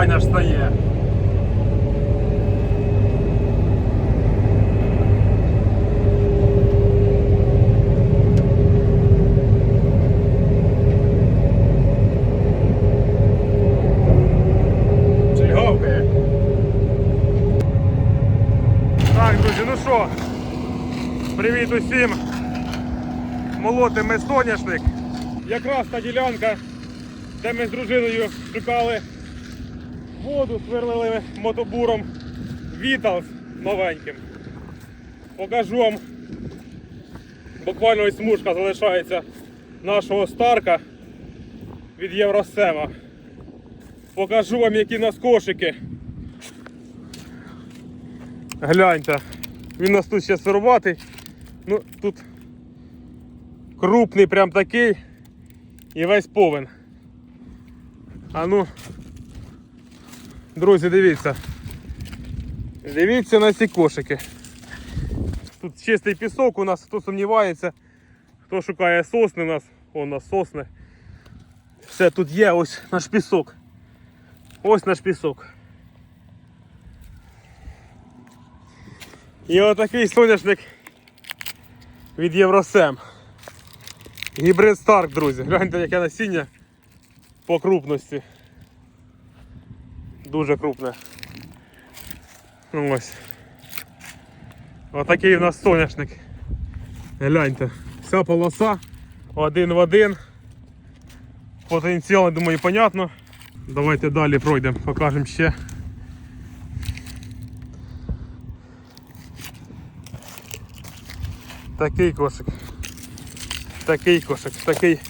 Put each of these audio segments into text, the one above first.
комбайн аж стає. Так, друзі, ну що, привіт усім. Молотим ми соняшник. Якраз та ділянка, де ми з дружиною шукали воду, сверлили мотобуром Віталс новеньким. Покажу вам. Буквально ось смужка залишається нашого старка від Євросема. Покажу вам, які у нас кошики. Гляньте, він у нас тут ще сируватий. Ну, тут крупний прям такий і весь повен. А ну, друзі, дивіться. Дивіться на ці кошики. Тут чистий пісок у нас, хто сумнівається, хто шукає сосни у нас, о, у нас сосни. Все тут є, ось наш пісок. Ось наш пісок. І отакий соняшник від Євросем. Гібрид Старк, друзі. Гляньте, яке насіння по крупності. Дуже крупне. Ну, Ось. Отакий у нас соняшник. Гляньте. Вся полоса один в один. Потенціал, думаю, понятно. Давайте далі пройдемо, покажемо ще. Такий кошик. Такий кошик, такий.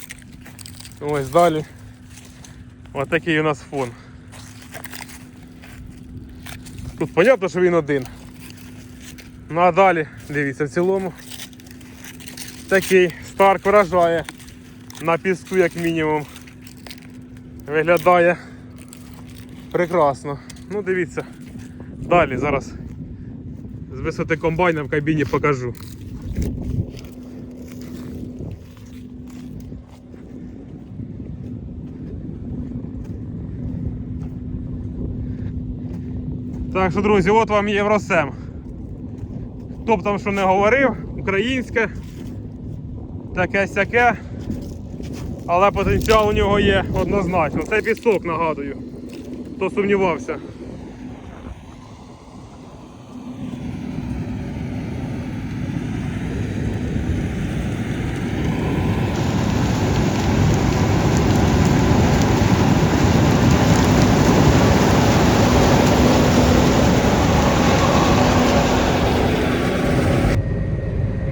Ось далі. Ось такий у нас фон. Тут понятно, що він один. Ну а далі, дивіться, в цілому. Такий старк вражає на піску як мінімум. Виглядає прекрасно. Ну дивіться. Далі зараз з висоти комбайна в кабіні покажу. Так що, друзі, от вам Євросем. Хто б там що не говорив, українське, таке сяке, але потенціал у нього є однозначно. Це пісок, нагадую, хто сумнівався.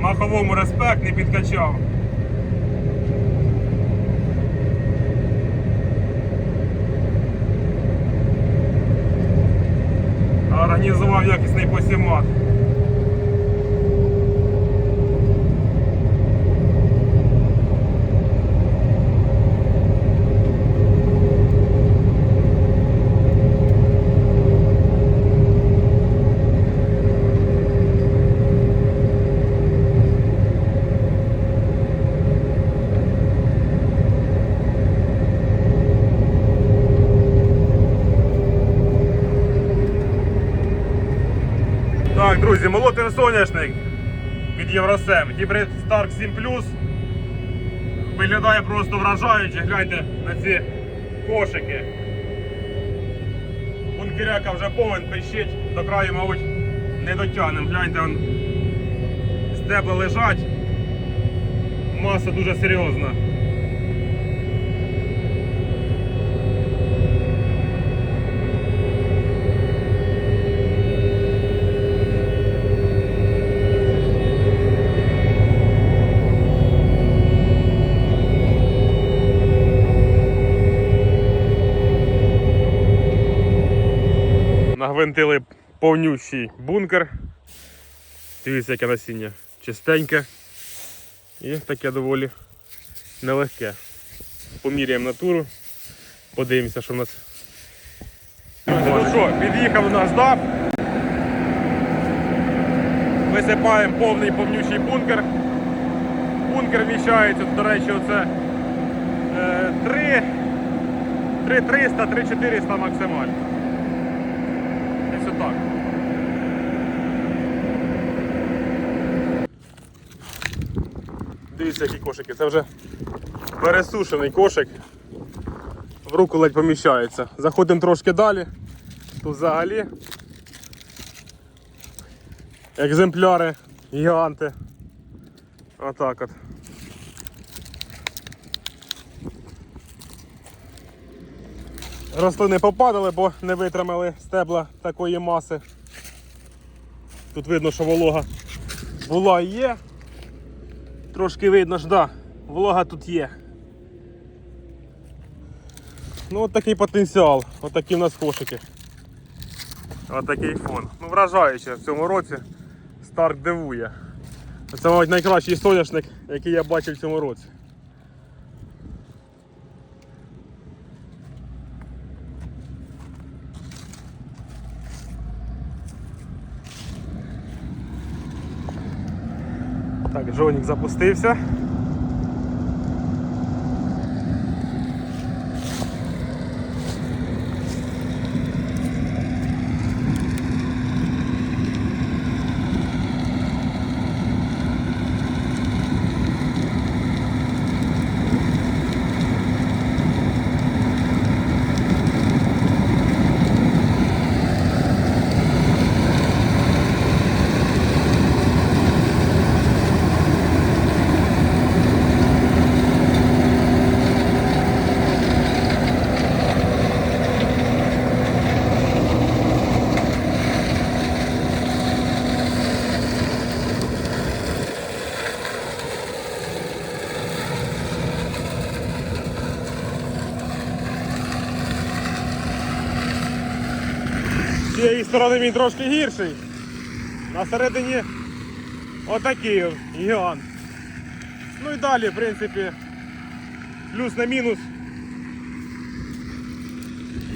Маховому респект не підкачав. Організував якісний посімат. Так, друзі, молотий соняшник від Євросем. Гібрид Stark 7 Виглядає просто вражаюче, гляньте на ці кошики. Бункеряка вже повен пищить, до краю, мабуть, не дотягнемо. Гляньте, он, стебла лежать. Маса дуже серйозна. Нагвинтили повнющий бункер. Дивіться, яке насіння. Чистеньке і таке доволі нелегке. Поміряємо натуру, подивимося, що в нас. Ну що, під'їхав наш ДАП. Висипаємо повний повнючий бункер. Бункер вміщається, до речі, оце е, три, 3300, 3400 максимально. Отак. Дивіться, які кошики. Це вже пересушений кошик. В руку ледь поміщається. Заходимо трошки далі. Тут взагалі екземпляри, гіганти. Отак от. Рослини попадали, бо не витримали стебла такої маси. Тут видно, що волога була і є. Трошки видно ж, да, волога тут є. Ну от такий потенціал, от такі в нас кошики. От такий фон. Ну вражаюче в цьому році. Старк дивує. Це, мабуть, найкращий соняшник, який я бачив в цьому році. Так, Джонік запустився. Сторони він трошки гірший. На середині отакий гігант. Ну і далі, в принципі, плюс на мінус.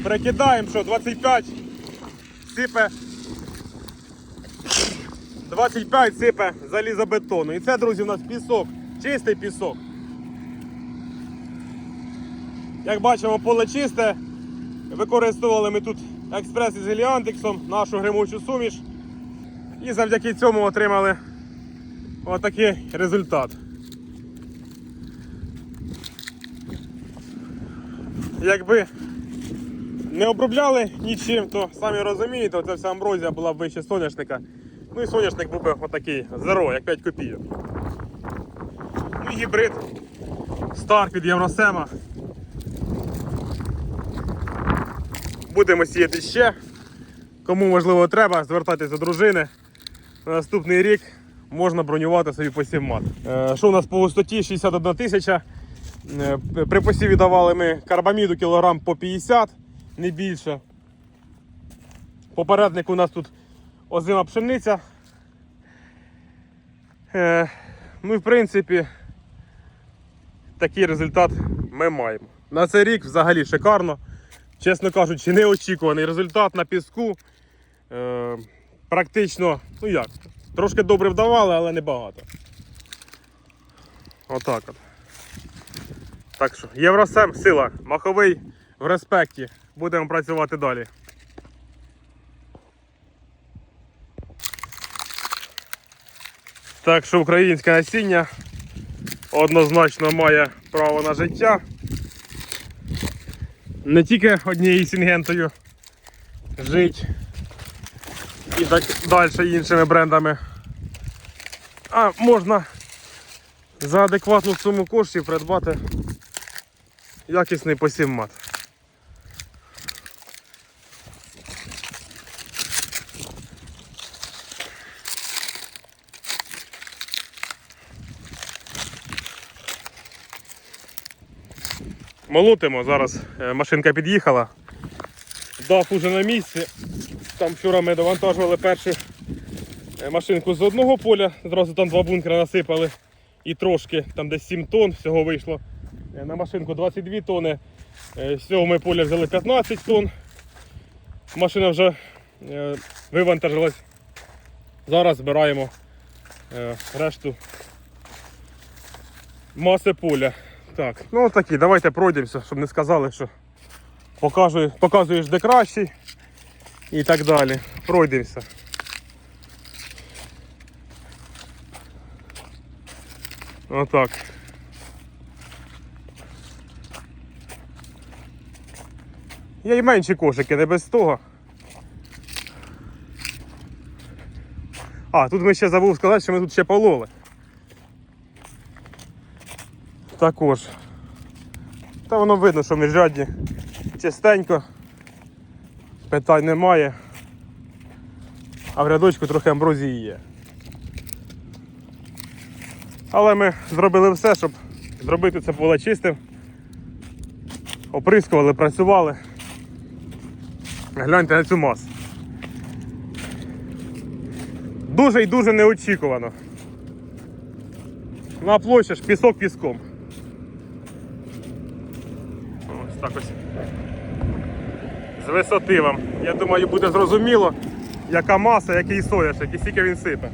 Прикидаємо, що 25 сипе. 25 сипе залізобетону. І це, друзі, у нас пісок, чистий пісок. Як бачимо, поле чисте. Використовували ми тут експрес із геліантиксом, нашу гримучу суміш. І завдяки цьому отримали отакий результат. Якби не обробляли нічим, то самі розумієте, це вся амброзія була б вище соняшника. Ну і соняшник був би отакий зеро, як 5 копійок. Ну і гібрид Старк від Євросема. Будемо сіяти ще. Кому можливо треба, звертайтеся до дружини. На наступний рік можна бронювати собі посівмат. Е, Що у нас по густоті 61 тисяча. Е, При посіві давали ми карбаміду кілограм по 50, не більше. Попередник у нас тут озима пшениця. Е, Ну і в принципі такий результат ми маємо. На цей рік взагалі шикарно. Чесно кажучи, неочікуваний результат на піску. Е, практично, ну як, трошки добре вдавали, але не багато. Отак от. Так що, Євросем, сила, маховий в респекті. Будемо працювати далі. Так що українське насіння однозначно має право на життя. Не тільки однією сінгентою жить і так далі іншими брендами. А можна за адекватну суму коштів придбати якісний посівмат. Молотимо, зараз е, машинка під'їхала. Дав уже на місці. Там вчора ми довантажували першу е, машинку з одного поля, зразу там два бункери насипали і трошки, там десь 7 тонн, всього вийшло. Е, На машинку 22 тонни. З цього ми поля взяли 15 тонн. Машина вже вивантажилась. Зараз збираємо решту маси поля. Так, ну такі, давайте пройдемося, щоб не сказали, що Покажу, показуєш де кращий і так далі. Пройдемося. Отак. Є й менші кошики, не без того. А, тут ми ще забув сказати, що ми тут ще пололи. Також. Та воно видно, що міжрядді чистенько. Питань немає. А в рядочку трохи амброзії є. Але ми зробили все, щоб зробити це поле чистим. Оприскували, працювали. Гляньте на цю масу. Дуже і дуже неочікувано. На площі ж пісок піском. Ось так ось. З висоти вам. Я думаю, буде зрозуміло, яка маса, який соняшник і скільки він сипе.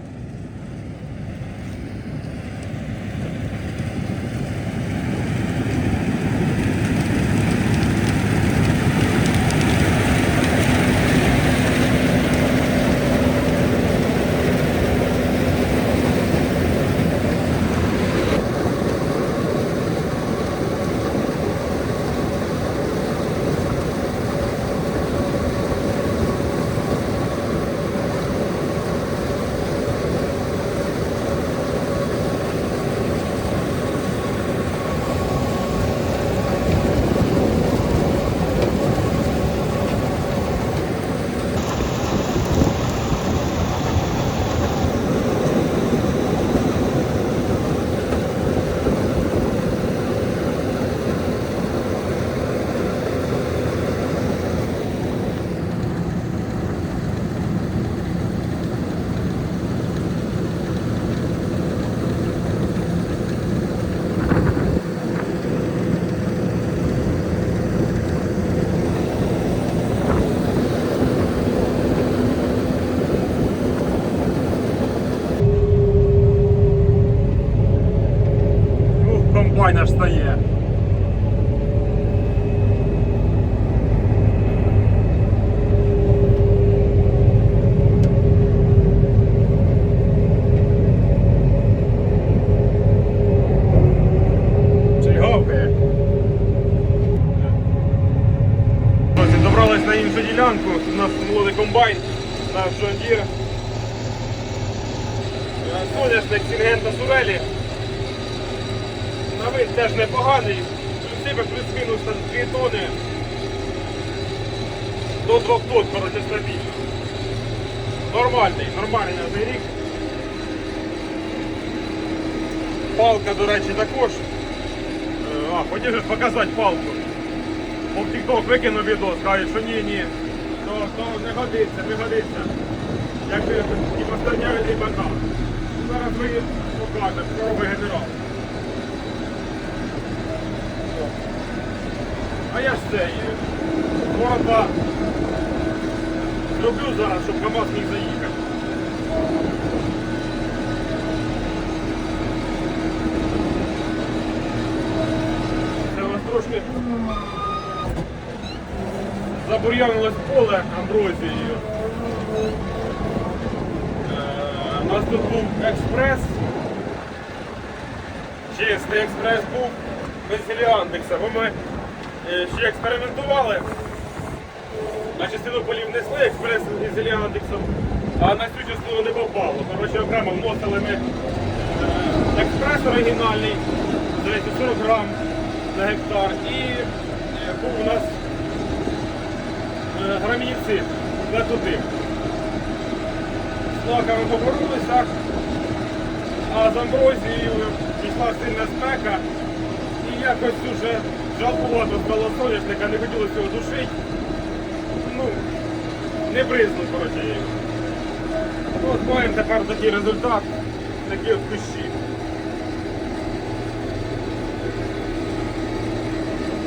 Ух, комбайн аж стає. Чи гавкає? Ось, Добрались на іншу ділянку. Тут у нас молодий комбайн, наш John Deere. Е, Соняшник Сінгента Сурелі. На вид теж непоганий. Себе плюс-мінус 2 тони. До 2 тонн, коротше, стабільно. Нормальний, нормальний на. Палка, до речі, також. Е, А, хотів же показати палку. Бо в викинув відео, скаже, що ні, ні. То, то не годиться, не годиться. Як ти поставляють і бака. Зараз ми покажемо, що робить генерал. А я ж це і города зроблю зараз, щоб КамАЗ міг заїхати. Це у нас трошки забур'янилось поле амброзією. У нас тут був експрес. Чистий експрес був без геліандекса, бо ми е, ще експериментували. На частину полів несли експрес із геліандексом, а на цю частину не попало. Коротше, окремо вносили ми е, експрес оригінальний, здається, 40 грам на гектар. І е, був у нас граміцид для туди. З поборолися, а з амброзією пішла сильна спека і якось дуже жалкувато стало соняшника, не хотілося його душити. Ну, не бризнув, коротше. Ну, От маємо тепер такий результат, такі от кущі.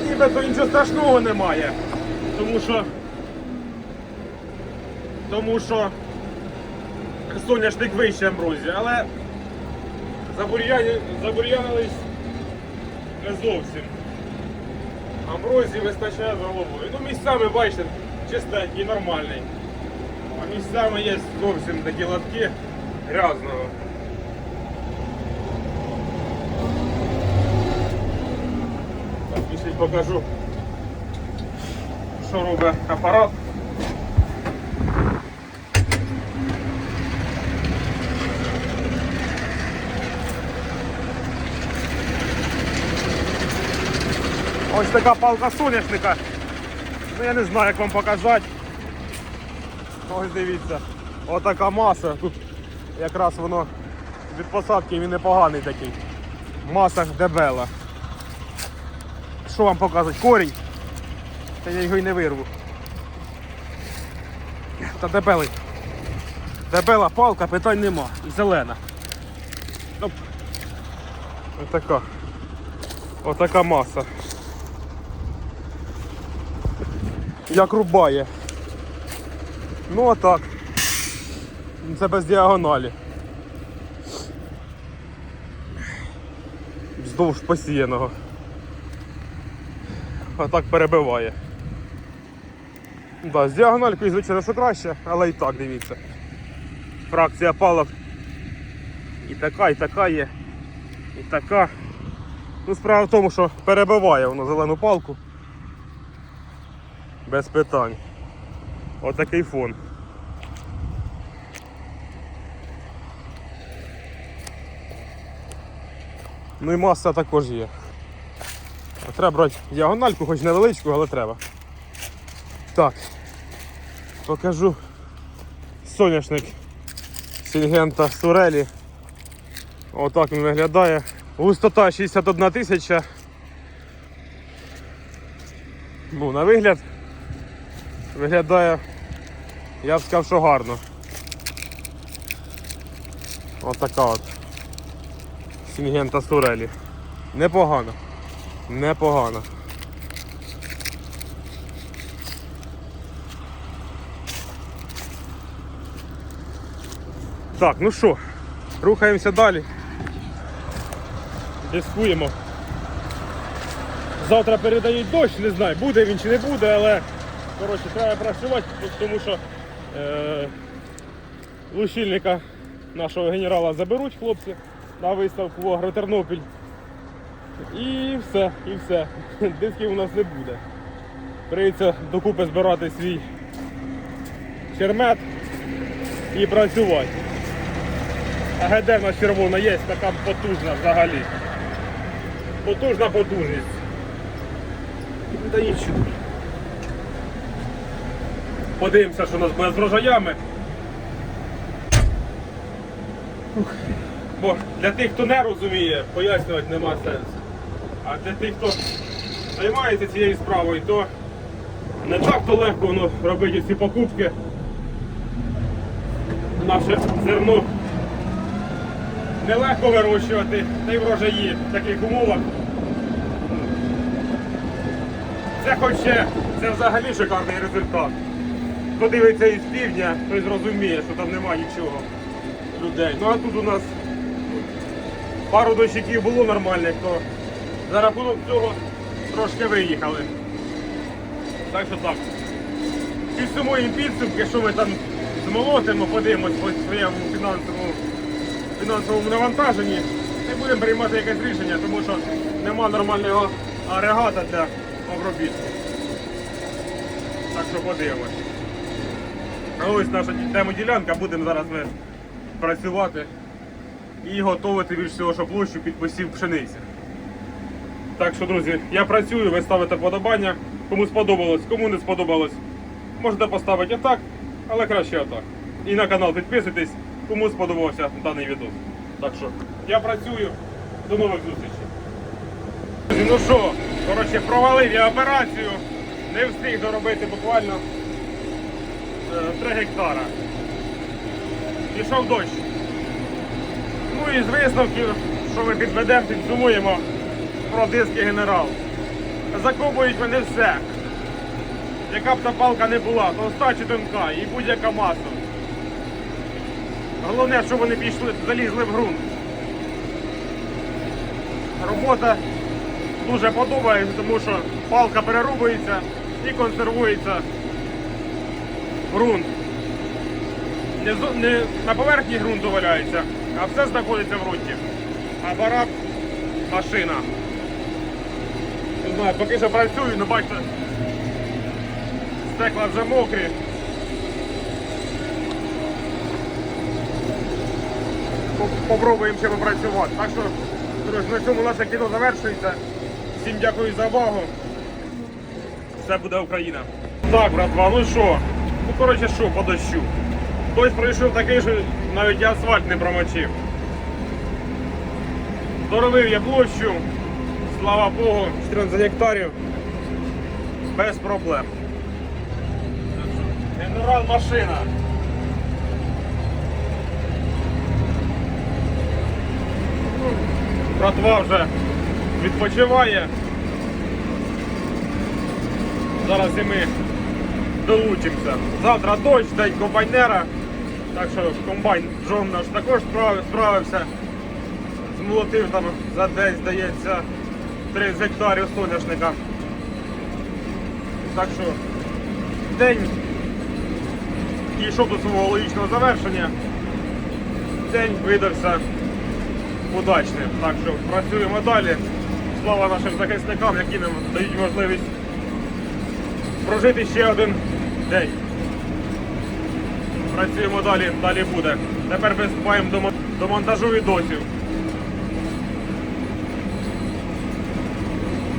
Нібито нічого страшного немає, тому що тому що соняшник вище амброзії, але забур'яни- забур'янились не зовсім. Амброзії вистачає з головою. Ну місцями, бачите, чистенький, нормальний. А місцями є зовсім такі латки грязного. Так, пішли покажу, що робить апарат. Ось така палка соняшника. Ну я не знаю, як вам показати. Ось дивіться. Отака маса. Тут якраз воно від посадки він непоганий такий. Маса дебела. Що вам показувати? Корінь. Та я його й не вирву. Та дебелий. Дебела палка, питань нема. Зелена. Оп. Отака. Отака маса. Як рубає. Ну отак. Це без діагоналі. Вздовж посіяного. А так перебиває. Да, з діагональкою, звичайно, що краще, але і так дивіться. Фракція палок. І така, і така є. І така. Ну, справа в тому, що перебиває воно зелену палку. Без питань. Отакий фон. Ну і маса також є. Треба брати діагональку, хоч невеличку, але треба. Так. Покажу соняшник Сінгента Сурелі. Отак він виглядає. Густота 61 тисяча. Ну, на вигляд виглядає, я б сказав, що гарно. Отака от. Сінгента Сурелі. Непогано. Непогано. Так, ну що, рухаємося далі. Дискуємо. Завтра передають дощ, не знаю, буде він чи не буде, але коротше, треба працювати, тому що е, лущильника нашого генерала заберуть хлопці на виставку в Агротернопіль. І все, і все. Дисків у нас не буде. Прийдеться докупи збирати свій чермет і працювати. А ГД червона є, така потужна взагалі. Потужна потужність. Да нічого. Подивимося, що у нас буде з врожаями. Бо для тих, хто не розуміє, пояснювати нема сенсу. А для тих, хто займається цією справою, то не так то легко воно робити ці покупки. Наше зерно нелегко вирощувати, та й врожаї в таких умовах. Це хоч ще, це взагалі шикарний результат. Хто дивиться із півдня, той зрозуміє, що там немає нічого людей. Ну а тут у нас пару дощиків було нормальних, то за рахунок цього трошки виїхали. Так що так. Підсумуємо підсумки, що ми там змолотимо, подивимось по своєму фінансовому, фінансовому навантаженні і будемо приймати якесь рішення, тому що нема нормального агрегата для обробітку. Так що подивимось. А ось наша демоділянка, будемо зараз ми працювати і готувати більш всього, що площу під посів пшениці. Так що, друзі, я працюю, ви ставите подобання. Кому сподобалось, кому не сподобалось, можете поставити отак, але краще отак. І на канал підписуйтесь, кому сподобався даний відео. Так що, я працюю, до нових зустрічей. Ну що, коротше, провалив я операцію, не встиг доробити буквально 3 гектара. Пішов дощ. Ну і з висновків, що ми підведемо, підсумуємо про диски генерал. Закопують вони все. Яка б та палка не була, товста чи тонка і будь-яка маса. Головне, щоб вони пішли, залізли в ґрунт. Робота дуже подобається, тому що палка перерубується і консервується ґрунт. Не, не на поверхні ґрунту валяється, а все знаходиться в ґрунті. Апарат, машина. Не знаю, поки що працюю, ну бачите, стекла вже мокрі. Попробуємо ще попрацювати. Так що, друзі, на цьому наше кіно завершується. Всім дякую за увагу. Все буде Україна. Так, братва, ну що? Ну коротше що по дощу. Дощ пройшов такий, що навіть асфальт не промочив. Доробив я площу, слава Богу, 14 гектарів. Без проблем. Генерал машина. Братва вже відпочиває. Зараз і ми долучимося. Завтра дощ, день комбайнера. Так що комбайн Джон наш також справ- справився. Змолотив там за день, здається, 30 гектарів соняшника. Так що день дійшов до свого логічного завершення. День видався удачним. Так що працюємо далі. Слава нашим захисникам, які нам дають можливість прожити ще один день. Працюємо далі, далі буде. Тепер приступаємо до, мон- до монтажу відосів.